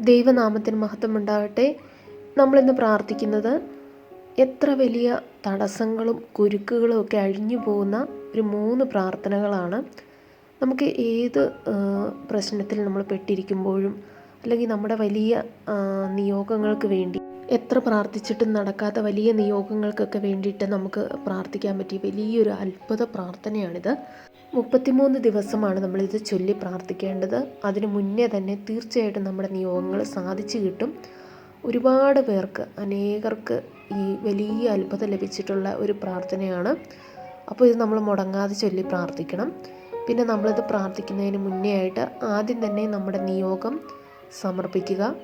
ദൈവനാമത്തിന് മഹത്വം ഉണ്ടാകട്ടെ നമ്മളിന്ന് പ്രാർത്ഥിക്കുന്നത് എത്ര വലിയ തടസ്സങ്ങളും കുരുക്കുകളും ഒക്കെ അഴിഞ്ഞു പോകുന്ന ഒരു മൂന്ന് പ്രാർത്ഥനകളാണ്. നമുക്ക് ഏത് പ്രശ്നത്തിൽ നമ്മൾ പെട്ടിരിക്കുമ്പോഴും അല്ലെങ്കിൽ നമ്മുടെ വലിയ നിയോഗങ്ങൾക്ക് വേണ്ടി എത്ര പ്രാർത്ഥിച്ചിട്ടും നടക്കാത്ത വലിയ നിയോഗങ്ങൾക്കൊക്കെ വേണ്ടിയിട്ട് നമുക്ക് പ്രാർത്ഥിക്കാൻ പറ്റിയ വലിയൊരു അത്ഭുത പ്രാർത്ഥനയാണിത്. മുപ്പത്തിമൂന്ന് ദിവസമാണ് നമ്മളിത് ചൊല്ലി പ്രാർത്ഥിക്കേണ്ടത്. അതിനു മുന്നേ തന്നെ തീർച്ചയായിട്ടും നമ്മുടെ നിയോഗങ്ങൾ സാധിച്ചു കിട്ടും. ഒരുപാട് പേർക്ക് അനേകർക്ക് ഈ വലിയ അത്ഭുതം ലഭിച്ചിട്ടുള്ള ഒരു പ്രാർത്ഥനയാണ്. അപ്പോൾ ഇത് നമ്മൾ മുടങ്ങാതെ ചൊല്ലി പ്രാർത്ഥിക്കണം. പിന്നെ നമ്മളിത് പ്രാർത്ഥിക്കുന്നതിന് മുന്നേ ആയിട്ട് ആദ്യം തന്നെ നമ്മുടെ നിയോഗം സമർപ്പിക്കുക.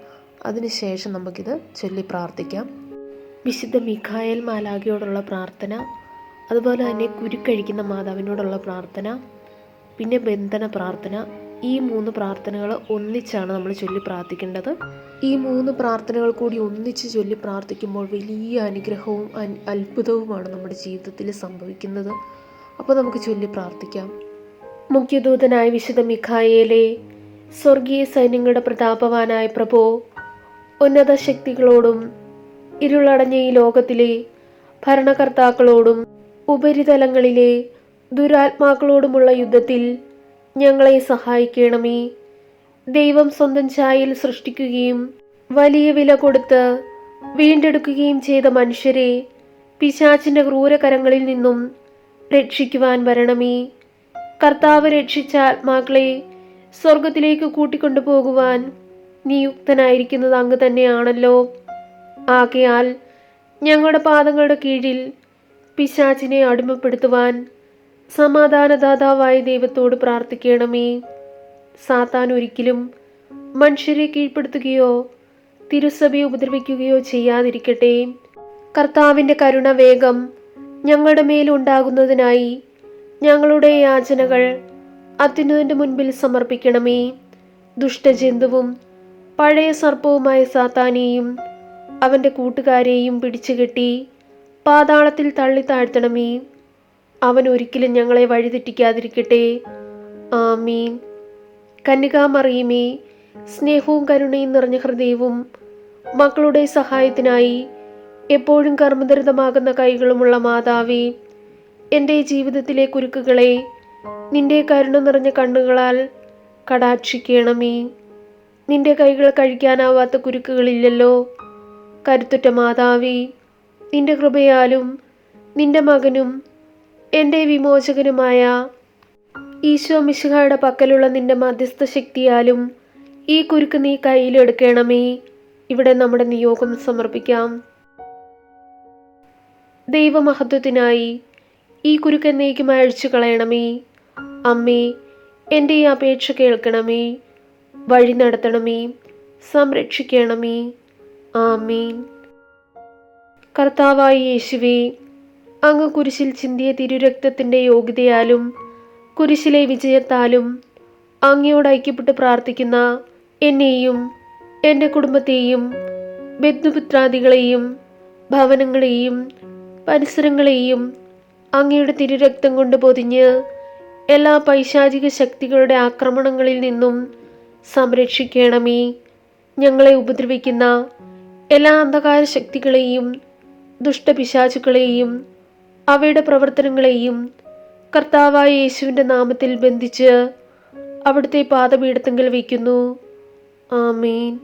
അതിനുശേഷം നമുക്കിത് ചൊല്ലി പ്രാർത്ഥിക്കാം. വിശുദ്ധ മിഖായൽ മാലാഖയോടുള്ള പ്രാർത്ഥന അതുപോലെ തന്നെ കുരുക്കഴിക്കുന്ന മാതാവിനോടുള്ള പ്രാർത്ഥന പിന്നെ ബന്ധന പ്രാർത്ഥന ഈ മൂന്ന് പ്രാർത്ഥനകൾ ഒന്നിച്ചാണ് നമ്മൾ ചൊല്ലി പ്രാർത്ഥിക്കേണ്ടത്. ഈ മൂന്ന് പ്രാർത്ഥനകൾ കൂടി ഒന്നിച്ച് ചൊല്ലി പ്രാർത്ഥിക്കുമ്പോൾ വലിയ അനുഗ്രഹവും അത്ഭുതവുമാണ് നമ്മുടെ ജീവിതത്തിൽ സംഭവിക്കുന്നത്. അപ്പോൾ നമുക്ക് ചൊല്ലി പ്രാർത്ഥിക്കാം. മുഖ്യദൂതനായ വിശുദ്ധ മിഖായേലെ സ്വർഗീയ സൈന്യങ്ങളുടെ പ്രതാപവാനായ പ്രഭോ ഉന്നത ശക്തികളോടും ഇരുളടഞ്ഞ ഈ ലോകത്തിലെ ഭരണകർത്താക്കളോടും ഉപരിതലങ്ങളിലെ ദുരാത്മാക്കളോടുമുള്ള യുദ്ധത്തിൽ ഞങ്ങളെ സഹായിക്കണമേ. ദൈവം സ്വന്തം ചായയിൽ സൃഷ്ടിക്കുകയും വലിയ വില കൊടുത്ത് വീണ്ടെടുക്കുകയും ചെയ്ത മനുഷ്യരെ പിശാച്ചിന്റെ ക്രൂരകരങ്ങളിൽ നിന്നും രക്ഷിക്കുവാൻ വരണമേ. കർത്താവ് രക്ഷിച്ച ആത്മാക്കളെ സ്വർഗത്തിലേക്ക് കൂട്ടിക്കൊണ്ടുപോകുവാൻ നിയുക്തനായിരിക്കുന്നത് അങ്ങ് തന്നെയാണല്ലോ. ആകയാൽ ഞങ്ങളുടെ പാദങ്ങളുടെ കീഴിൽ പിശാചിനെ അടിമപ്പെടുത്തുവാൻ സമാധാനദാതാവായ ദൈവത്തോട് പ്രാർത്ഥിക്കണമേ. സാത്താൻ ഒരിക്കലും മനുഷ്യരെ കീഴ്പ്പെടുത്തുകയോ തിരുസഭയെ ഉപദ്രവിക്കുകയോ ചെയ്യാതിരിക്കട്ടെ. കർത്താവിന്റെ കരുണ വേഗം ഞങ്ങളുടെ മേലുണ്ടാകുന്നതിനായി ഞങ്ങളുടെ യാചനകൾ അത്യുന്നതിന്റെ മുൻപിൽ സമർപ്പിക്കണമേ. ദുഷ്ടജന്തുവും പഴയ സർപ്പവുമായ സാത്താനെയും അവന്റെ കൂട്ടുകാരെയും പിടിച്ചുകെട്ടി പാതാളത്തിൽ തള്ളി താഴ്ത്തണമേ. അവൻ ഒരിക്കലും ഞങ്ങളെ വഴിതെറ്റിക്കാതിരിക്കട്ടെ. ആമീൻ. കന്യകാമറിയുമേ സ്നേഹവും കരുണയും നിറഞ്ഞ ഹൃദയവും മക്കളുടെ സഹായത്തിനായി എപ്പോഴും കർമ്മദരിതമാകുന്ന കൈകളുമുള്ള മാതാവേ എന്റെ ജീവിതത്തിലെ കുരുക്കുകളെ നിന്റെ കരുണ നിറഞ്ഞ കണ്ണുകളാൽ കടാക്ഷിക്കണമേ. നിന്റെ കൈകൾ കഴിക്കാനാവാത്ത കുരുക്കുകളില്ലല്ലോ. കരുത്തുറ്റ മാതാവി നിന്റെ കൃപയാലും നിന്റെ മകനും എന്റെ വിമോചകനുമായ ഈശോ മിശുഹായുടെ പക്കലുള്ള നിന്റെ മധ്യസ്ഥ ശക്തിയാലും ഈ കുരുക്ക് നീ കയ്യിലെടുക്കണമേ ഇവിടെ നമ്മുടെ നിയോഗം സമർപ്പിക്കാം. ദൈവമഹത്വത്തിനായി ഈ കുരുക്ക് എന്നേക്കും അഴിച്ചു കളയണമേ അമ്മേ എന്റെ ഈ അപേക്ഷ കേൾക്കണമേ. വഴി നടത്തണമേ. സംരക്ഷിക്കണമേ. ആമീൻ. കർത്താവായ യേശുവേ അങ്ങ് കുരിശിൽ ചിന്തിയ തിരുരക്തത്തിന്റെ യോഗ്യതയാലും കുരിശിലെ വിജയത്താലും അങ്ങയോട് ഐക്യപ്പെട്ട് പ്രാർത്ഥിക്കുന്ന എന്നെയും എന്റെ കുടുംബത്തെയും ബന്ധുപുത്രാദികളെയും ഭവനങ്ങളെയും പരിസരങ്ങളെയും അങ്ങയുടെ തിരുരക്തം കൊണ്ട് പൊതിഞ്ഞ് എല്ലാ പൈശാചിക ശക്തികളുടെ ആക്രമണങ്ങളിൽ നിന്നും സംരക്ഷിക്കണമേ. ഞങ്ങളെ ഉപദ്രവിക്കുന്ന എല്ലാ അന്ധകാര ശക്തികളെയും ദുഷ്ടപിശാചുക്കളെയും അവയുടെ പ്രവർത്തനങ്ങളെയും കർത്താവായ യേശുവിന്റെ നാമത്തിൽ ബന്ധിച്ച് അവിടുത്തെ പാദപീഠത്തെങ്കിൽ വയ്ക്കുന്നു. ആമീൻ.